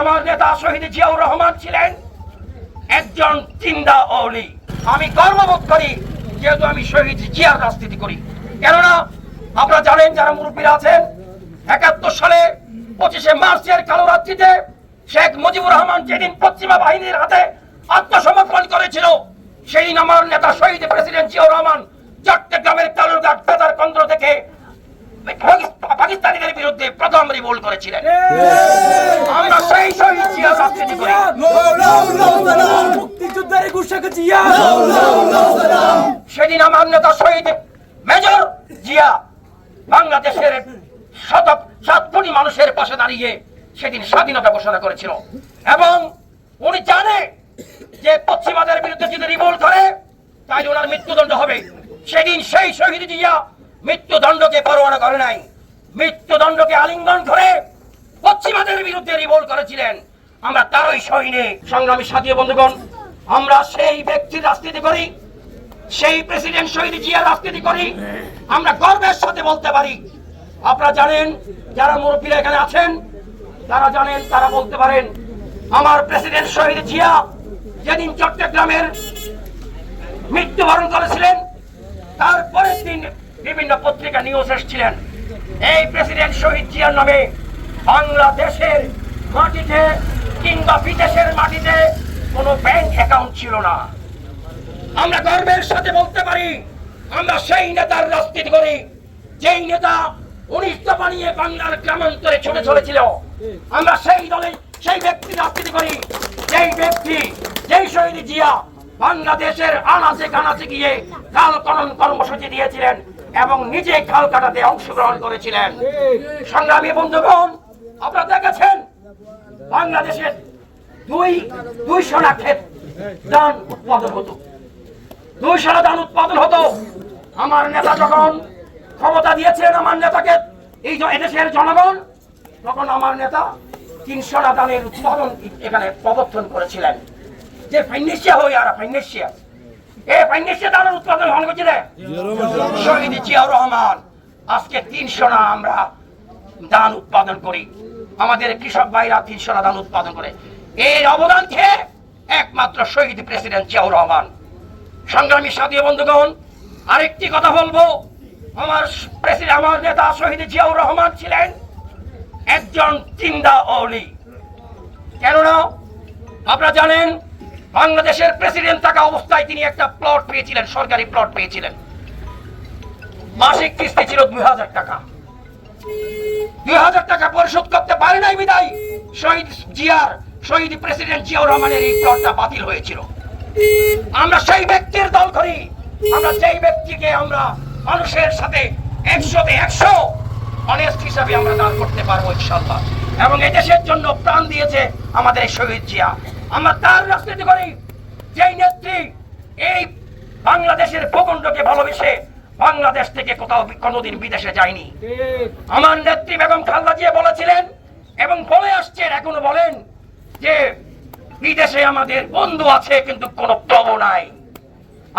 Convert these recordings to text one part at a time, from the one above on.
আমার নেতা শহীদ জিয়াউর রহমান ছিলেন একজন চিন্তা অলি। আমি গর্ববোধ করি যেহেতু আমি শহীদ জিয়ার রাজনীতি করি। কেননা আপনারা জানেন যারা মুরব্বীরা আছেন, একাত্তর সালে পঁচিশে মার্চের কালো রাত্রিতে শেখ মুজিবুর রহমান যেদিন পশ্চিমা বাহিনীর হাতে আত্মসমর্পণ করেছিল সেই আমার নেতা শহীদ প্রেসিডেন্ট জিয়াউর রহমান চট্টগ্রামের কালুরঘাট বেতার কেন্দ্র থেকে পাকিস্তানিদের বিরুদ্ধে প্রথম রিভোল্ট করেছিলেন। সেদিন আমার নেতা শহীদ মেজর জিয়া বাংলাদেশের শত সাত কোটি মানুষের পাশে দাঁড়িয়ে সেদিন স্বাধীনতা ঘোষণা করেছিল। এবং উনি জানে যে পশ্চিমাদের বিরুদ্ধে যদি রিভোল্ট করে তাই ওনার মৃত্যুদণ্ড হবে। সেদিন সেই শহীদ জিয়া মৃত্যুদণ্ডকে পরোয়ানা করে নাই। মৃত্যুদণ্ডকে আলিঙ্গন করে পশ্চিমাদের বিরুদ্ধে রিভোল্ট করেছিলেন। আমরা তারই সৈনিক, সংগ্রামী সাথী বন্ধুগণ। আমরা সেই ব্যক্তির রাজনীতি করি, সেই প্রেসিডেন্ট শহীদ জিয়ার রাজনীতি করি। আমরা গর্বের সাথে বলতে পারি। আপনারা জানেন, যারা মুরব্বীরা এখানে আছেন, তারা জানেন, তারা বলতে পারেন, আমার প্রেসিডেন্ট শহীদ জিয়া যেদিন চট্টগ্রামের মৃত্যুবরণ করেছিলেন তারপরের দিন বিভিন্ন পত্রিকা নিউজ এসেছিলেন। এই প্রেসিডেন্ট শহীদ জিয়ার নামে বাংলাদেশের মাটিতে কিংবা বিদেশের মাটিতে কোনো ব্যাংক অ্যাকাউন্ট ছিল না। আমরা গর্বের সাথে বলতে পারি, আমরা সেই নেতার রাজনীতি করি, যেই নেতা উনিশ দফা নিয়ে বাংলার গ্রামান্তরে ছুটে চলেছিল। আমরা সেই দলে সেই ব্যক্তি রাজনীতি করি, যেই ব্যক্তি, যেই শহীদ জিয়া বাংলাদেশের আনাচে কানাচে গিয়ে কাল খনন কর্মসূচি দিয়েছিলেন এবং নিজে খাল কাটাতে অংশগ্রহণ করেছিলেন। সংগ্রামী বন্ধুগণ, আপনারা দেখেছেন বাংলাদেশের দুই, দুইশো না ক্ষেত ধান উৎপাদন হতো। দুইশো না ধান উৎপাদন হতো। আমার নেতা যখন ক্ষমতা দিয়েছিলেন আমার নেতাকে, এই এদেশের জনগণ, তখন আমার নেতা তিনশো না ধানের উৎপাদন এখানে প্রবর্তন করেছিলেন। যে ফাইনেশিয়া হই আর ফাইনেশিয়া এ ফাইনেশিয়া ধানের উৎপাদন হন করছিল শহীদ জিয়াউর রহমান, আজকে তিনশো না আমরা ধান উৎপাদন করি। আমাদের কৃষক ভাইরা তিনশো না উৎপাদন করে। এর অবদান খেয়ে একমাত্র শহীদ প্রেসিডেন্ট জিয়াউর রহমান। সংগ্রামী সাথী বন্ধুগণ, আরেকটি কথা বলব। আমার প্রেসিডেন্ট, আমার নেতা শহীদ জিয়াউর রহমান ছিলেন একজন চিন্তা অলি। কেননা, আপনারা জানেন, বাংলাদেশের প্রেসিডেন্ট থাকা অবস্থায় তিনি একটা প্লট পেয়েছিলেন, সরকারি প্লট পেয়েছিলেন। মাসিক কিস্তি ছিল দুই হাজার টাকা। দুই হাজার টাকা পরিশোধ করতে নাই বিদায়। শহীদ জিয়ার শহীদ প্রেসিডেন্ট জিয়াউর রহমানের এই প্লটটা বাতিল হয়েছিল। আমরা সেই ব্যক্তির দল করি। আমরা যেই ব্যক্তিকে আমরা মানুষের সাথে একশোতে একশো অনেস্ট হিসাবে আমরা দান করতে পারব ইনশাল্লাহ এবং এই দেশের জন্য প্রাণ দিয়েছে আমাদের শহীদ জিয়া। আমরা তার রাজনীতি করি। যেই নেত্রী এই বাংলাদেশের ভূখণ্ডকে ভালোবেসে বাংলাদেশ থেকে কোথাও কোনোদিন বিদেশে যায়নি। আমার নেত্রী বেগম খালদা জিয়া বলেছিলেন এবং বলে আসছেন এখনও বলেন যে, বিদেশে আমাদের বন্ধু আছে, কিন্তু কোনো প্রভ নাই।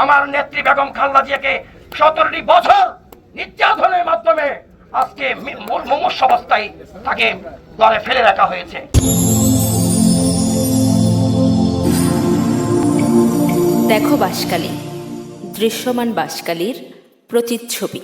আমার নেত্রী বেগম খালদা জিয়াকে সতেরোটি বছর নির্যাতনের মাধ্যমে আজকে মুমূর্ষ অবস্থায় তাকে দলে ফেলে রাখা হয়েছে। দেখো বাসকালী, দৃশ্যমান বাসকালীর প্রতিচ্ছবি।